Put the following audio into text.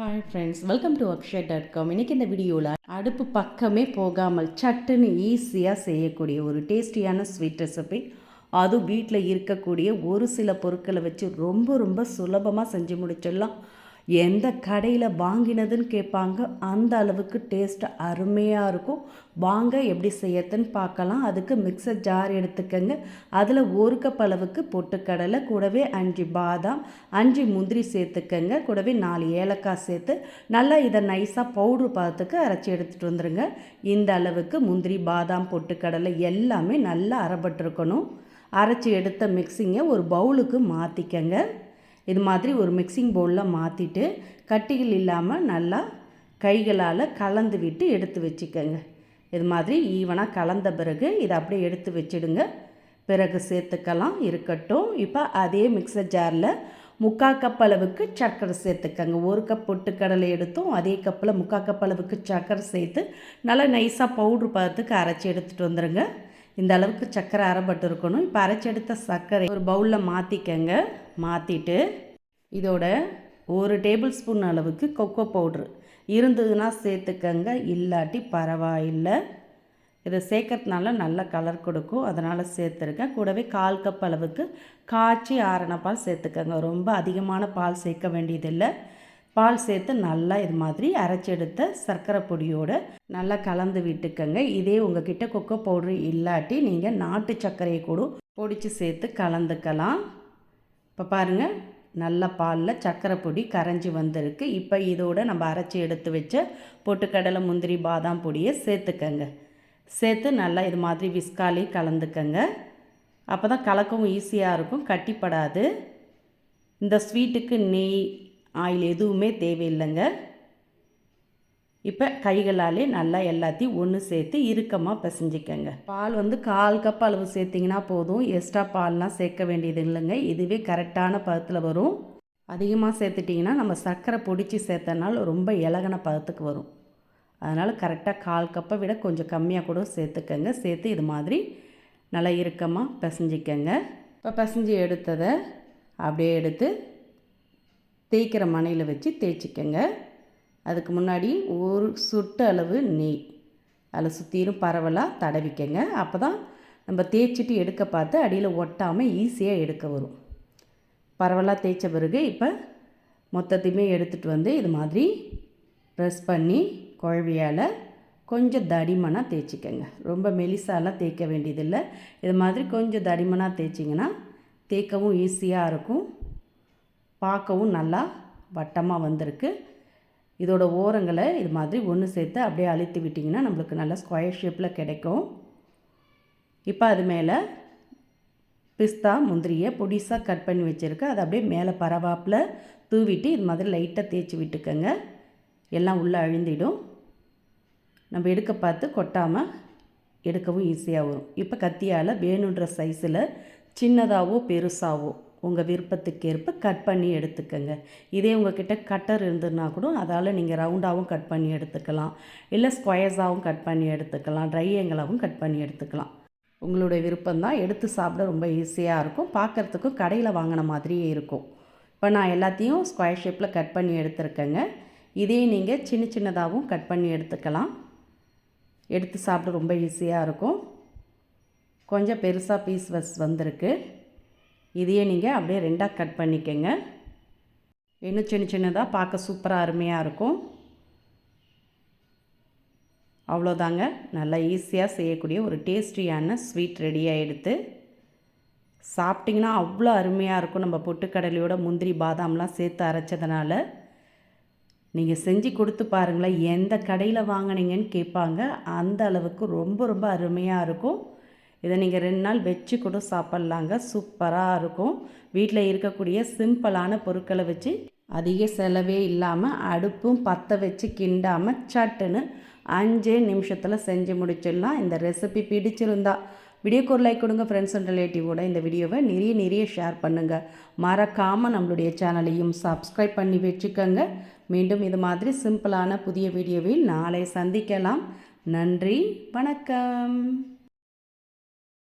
Hi friends welcome to Akshay dot com இன்றைக்கி இந்த வீடியோவில் அடுப்பு பக்கமே போகாமல் சட்டுன்னு ஈஸியாக செய்யக்கூடிய ஒரு டேஸ்டியான ஸ்வீட் ரெசிபி அதுவும் வீட்டில் இருக்கக்கூடிய ஒரு சில பொருட்களை வச்சு ரொம்ப ரொம்ப சுலபமாக செஞ்சு முடிச்சிடலாம். எந்த கடையில் வாங்கினதுன்னு கேட்பாங்க. அந்த அளவுக்கு டேஸ்ட் அருமையாக இருக்கும். வாங்க எப்படி செய்யறதுன்னு பார்க்கலாம். அதுக்கு மிக்சர் ஜார் எடுத்துக்கோங்க. அதில் ஒரு கப் அளவுக்கு பொட்டுக்கடலை கூடவே அஞ்சு பாதாம் அஞ்சு முந்திரி சேர்த்துக்கங்க. கூடவே நாலு ஏலக்காய் சேர்த்து நல்லா இதை நைஸாக பவுட்ரு பார்த்துக்கு அரைச்சி எடுத்துகிட்டு வந்துடுங்க இந்த அளவுக்கு முந்திரி பாதாம் பொட்டுக்கடலை எல்லாமே நல்லா அரைப்பட்டிருக்கணும். அரைச்சி எடுத்த மிக்சிங்கை ஒரு பவுலுக்கு மாற்றிக்கங்க இது மாதிரி ஒரு மிக்சிங் பவுலில் மாற்றிட்டு கட்டிகள் இல்லாமல் நல்லா கைகளால் கலந்து விட்டு எடுத்து வச்சுக்கோங்க. இது மாதிரி ஈவனாக கலந்த பிறகு இதை அப்படியே எடுத்து வச்சிடுங்க. பிறகு சேர்த்துக்கலாம். இருக்கட்டும். இப்போ அதே மிக்சர் ஜாரில் முக்கால் கப் அளவுக்கு சர்க்கரை சேர்த்துக்கங்க. ஒரு கப் பொட்டுக்கடலை எடுத்தும் அதே கப்பில் முக்கால் கப் அளவுக்கு சர்க்கரை சேர்த்து நல்லா நைஸாக பவுட்ரு பதத்துக்கு அரைச்சி எடுத்துகிட்டு வந்துடுங்க இந்த அளவுக்கு சர்க்கரை அரைப்பட்டு இருக்கணும். இப்போ அரைச்சி எடுத்த சர்க்கரை ஒரு பவுலில் மாற்றிக்கங்க மாற்றிட்டு இதோட ஒரு டேபிள் ஸ்பூன் அளவுக்கு கொக்கோ பவுட்ரு இருந்ததுன்னா சேர்த்துக்கங்க இல்லாட்டி பரவாயில்லை. இதை சேர்க்கறதுனால நல்ல கலர் கொடுக்கும். அதனால் சேர்த்துருக்கேன். கூடவே கால் கப் அளவுக்கு காய்ச்சி ஆறின பால் சேர்த்துக்கங்க. ரொம்ப அதிகமான பால் சேர்க்க வேண்டியதில்லை. பால் சேர்த்து நல்லா இது மாதிரி அரைச்செடுத்த சர்க்கரை பொடியோடு நல்லா கலந்து விட்டுக்கங்க. இதே உங்ககிட்ட கொக்கோ பவுட்ரு இல்லாட்டி நீங்கள் நாட்டு சர்க்கரையை கூட பொடிச்சு சேர்த்து கலந்துக்கலாம். இப்போ பாருங்கள் நல்ல பாலில் சர்க்கரை பொடி கரைஞ்சி வந்திருக்கு. இப்போ இதோடு நம்ம அரைச்சி எடுத்து வச்ச பொட்டுக்கடலை முந்திரி பாதாம் பொடியை சேர்த்துக்கங்க. சேர்த்து நல்லா இது மாதிரி விஸ்காலி கலந்துக்கங்க. அப்போ தான் கலக்கவும் ஈஸியாக இருக்கும் கட்டிப்படாது. இந்த ஸ்வீட்டுக்கு நெய் ஆயில் எதுவுமே தேவையில்லைங்க. இப்போ கைகளாலே நல்லா எல்லாத்தையும் ஒன்று சேர்த்து இறுக்கமாக பிசைஞ்சிக்கங்க. பால் வந்து கால் கப் அளவு சேர்த்திங்கன்னா போதும். எக்ஸ்ட்ரா பால்லாம் சேர்க்க வேண்டியது இல்லைங்க. இதுவே கரெக்டான பதத்தில் வரும். அதிகமாக சேர்த்துட்டிங்கன்னா நம்ம சர்க்கரை பொடிச்சு சேர்த்தனால ரொம்ப இலகன பதத்துக்கு வரும். அதனால் கரெக்டாக கால் கப்பை விட கொஞ்சம் கம்மியாக கூட சேர்த்துக்கங்க. சேர்த்து இது மாதிரி நல்லா இறுக்கமாக பிசைஞ்சிக்கங்க. இப்போ பிசைஞ்சு எடுத்ததை அப்படியே எடுத்து தேய்க்கிற மனையில் வச்சு தேய்ச்சிக்கங்க. அதுக்கு முன்னாடி ஒரு சுட்டு அளவு நெய். அதில் சுற்றிலும் பரவலாக தடவிக்கங்க. அப்போ தான் நம்ம தேய்ச்சிட்டு எடுக்க பார்த்து அடியில் ஒட்டாமல் ஈஸியாக எடுக்க வரும். பரவலாக தேய்ச்ச பிறகு இப்போ மொத்தத்தையுமே எடுத்துகிட்டு வந்து இது மாதிரி ப்ரெஸ் பண்ணி குழவியால் கொஞ்சம் தடிமனாக தேய்ச்சிக்கங்க. ரொம்ப மெலிசாலாம் தேய்க்க வேண்டியதில்லை. இது மாதிரி கொஞ்சம் தடிமனாக தேய்ச்சிங்கன்னா தேய்க்கவும் ஈஸியாக இருக்கும். பார்க்கவும் நல்லா வட்டமாக வந்திருக்கு. இதோட ஓரங்களை இது மாதிரி ஒன்று சேர்த்து அப்படியே அழுத்தி விட்டிங்கன்னா நம்மளுக்கு நல்லா ஸ்கொயர் ஷேப்பில் கிடைக்கும். இப்போ அது மேலே பிஸ்தா முந்திரியை பொடிசாக கட் பண்ணி வச்சுருக்கேன் அதை அப்படியே மேலே பரவாப்பில் தூவிட்டு இது மாதிரி லைட்டாக தேய்ச்சி விட்டுக்கோங்க. எல்லாம் உள்ளே அழிந்திடும். நம்ம எடுக்க பார்த்து கொட்டாமல் எடுக்கவும் ஈஸியாக வரும். இப்போ கத்தியால் வேணுன்ற சைஸில் சின்னதாகவோ பெருசாகவோ உங்கள் விருப்பத்துக்கேற்ப கட் பண்ணி எடுத்துக்கோங்க. இதே உங்ககிட்ட கட்டர் இருந்ததுன்னா கூட அதால் நீங்கள் ரவுண்டாகவும் கட் பண்ணி எடுத்துக்கலாம். இல்லை ஸ்கொயர்ஸாகவும் கட் பண்ணி எடுத்துக்கலாம். ட்ரையங்களாகவும் கட் பண்ணி எடுத்துக்கலாம். உங்களுடைய விருப்பம் தான். எடுத்து சாப்பிட ரொம்ப ஈஸியாக இருக்கும். பார்க்குறதுக்கும் கடையில் வாங்கின மாதிரியே இருக்கும். இப்போ நான் எல்லாத்தையும் ஸ்கொயர் ஷேப்பில் கட் பண்ணி எடுத்துருக்கேங்க. இதே நீங்கள் சின்ன சின்னதாகவும் கட் பண்ணி எடுத்துக்கலாம். எடுத்து சாப்பிட ரொம்ப ஈஸியாக இருக்கும். கொஞ்சம் பெருசாக பீஸ் வஸ் வந்திருக்கு. இதையே நீங்கள் அப்படியே ரெண்டாக கட் பண்ணிக்கோங்க. இன்னும் சின்ன சின்னதாக பார்க்க சூப்பராக அருமையாக இருக்கும். அவ்வளோதாங்க. நல்லா ஈஸியாக செய்யக்கூடிய ஒரு டேஸ்டியான ஸ்வீட் ரெடியாக எடுத்து சாப்பிட்டிங்கன்னா அவ்வளோ அருமையாக இருக்கும். நம்ம பொட்டுக்கடலையோட முந்திரி பாதாம்லாம் சேர்த்து அரைச்சதுனால. நீங்கள் செஞ்சு கொடுத்து பாருங்களேன் எந்த கடையில் வாங்கினீங்கன்னு கேட்பாங்க. அந்த அளவுக்கு ரொம்ப ரொம்ப அருமையாக இருக்கும். இதை நீங்கள் ரெண்டு நாள் வச்சு கூட சாப்பிட்லாங்க. சூப்பராக இருக்கும். வீட்டில் இருக்கக்கூடிய சிம்பிளான பொருட்களை வச்சு அதிக செலவே இல்லாமல் அடுப்பும் பற்ற வச்சு கிண்டாமல் சட்டுன்னு அஞ்சே நிமிஷத்தில் செஞ்சு முடிச்சிடலாம். இந்த ரெசிபி பிடிச்சிருந்தா வீடியோக்கு ஒரு லைக் கொடுங்க. ஃப்ரெண்ட்ஸ் அண்ட் ரிலேட்டிவோட இந்த வீடியோவை நிறைய நிறைய ஷேர் பண்ணுங்கள் மறக்காமல் நம்மளுடைய சேனலையும் சப்ஸ்கிரைப் பண்ணி வச்சுக்கோங்க. மீண்டும் இது மாதிரி சிம்பிளான புதிய வீடியோவில் நாளை சந்திக்கலாம். நன்றி வணக்கம்.